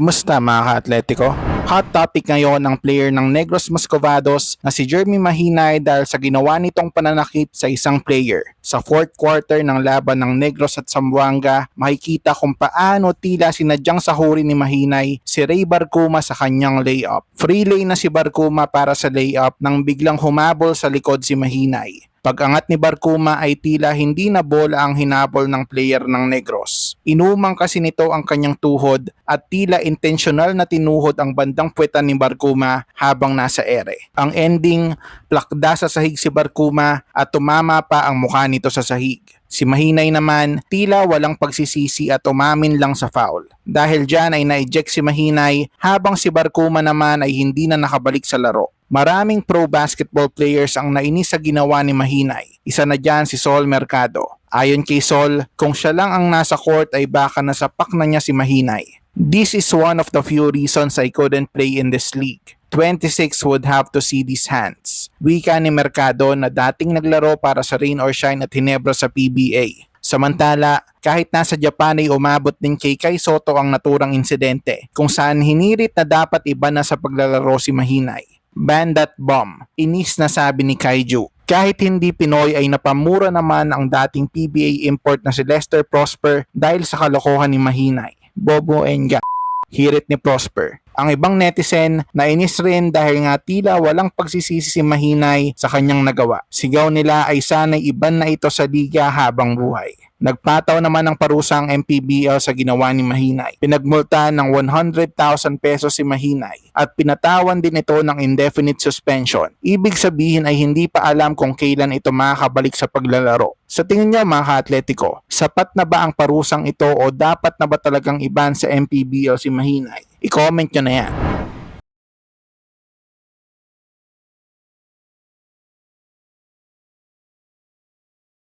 Kumusta mga ka-atletico? Hot topic ngayon ang player ng Negros Moscovados na si Jeremy Mahinay dahil sa ginawa nitong pananakit sa isang player. Sa fourth quarter ng laban ng Negros at Zamboanga, makikita kung paano tila sinadyang sahuri ni Mahinay si Ray Barcuma sa kanyang layup. Free lane na si Barcuma para sa layup nang biglang humabol sa likod si Mahinay. Pag-angat ni Barcuma ay tila hindi na bola ang hinabol ng player ng Negros. Inumang kasi nito ang kanyang tuhod at tila intensyonal na tinuhod ang bandang puwetan ni Barcuma habang nasa ere. Ang ending, plakda sa sahig si Barcuma at tumama pa ang mukha nito sa sahig. Si Mahinay naman, tila walang pagsisisi at umamin lang sa foul. Dahil dyan ay na-eject si Mahinay habang si Barcuma naman ay hindi na nakabalik sa laro. Maraming pro basketball players ang nainis sa ginawa ni Mahinay. Isa na dyan si Sol Mercado. Ayon kay Sol, kung siya lang ang nasa court ay baka nasapak na niya si Mahinay. This is one of the few reasons I couldn't play in this league. 26 would have to see these hands. Wika ni Mercado na dating naglaro para sa Rain or Shine at Hinebra sa PBA. Samantala, kahit nasa Japan ay umabot din kay Kai Soto ang naturang insidente kung saan hinirit na dapat iba na sa paglalaro si Mahinay. Ban that bomb, inis na sabi ni Kaiju. Kahit hindi Pinoy ay napamura naman ang dating PBA import na si Lester Prosper dahil sa kalokohan ni Mahinay. Bobo Enga. Hirit ni Prosper. Ang ibang netizen na inis rin dahil nga tila walang pagsisisi si Mahinay sa kanyang nagawa. Sigaw nila ay sana'y iban na ito sa liga habang buhay. Nagpataw naman ng parusa ang MPBL sa ginawa ni Mahinay. Pinagmultahan ng 100,000 pesos si Mahinay at pinatawan din ito ng indefinite suspension. Ibig sabihin ay hindi pa alam kung kailan ito makakabalik sa paglalaro. Sa tingin niyo mga ka-atletico, sapat na ba ang parusang ito o dapat na ba talagang iban sa MPBL si Mahinay? I-comment nyo na yan.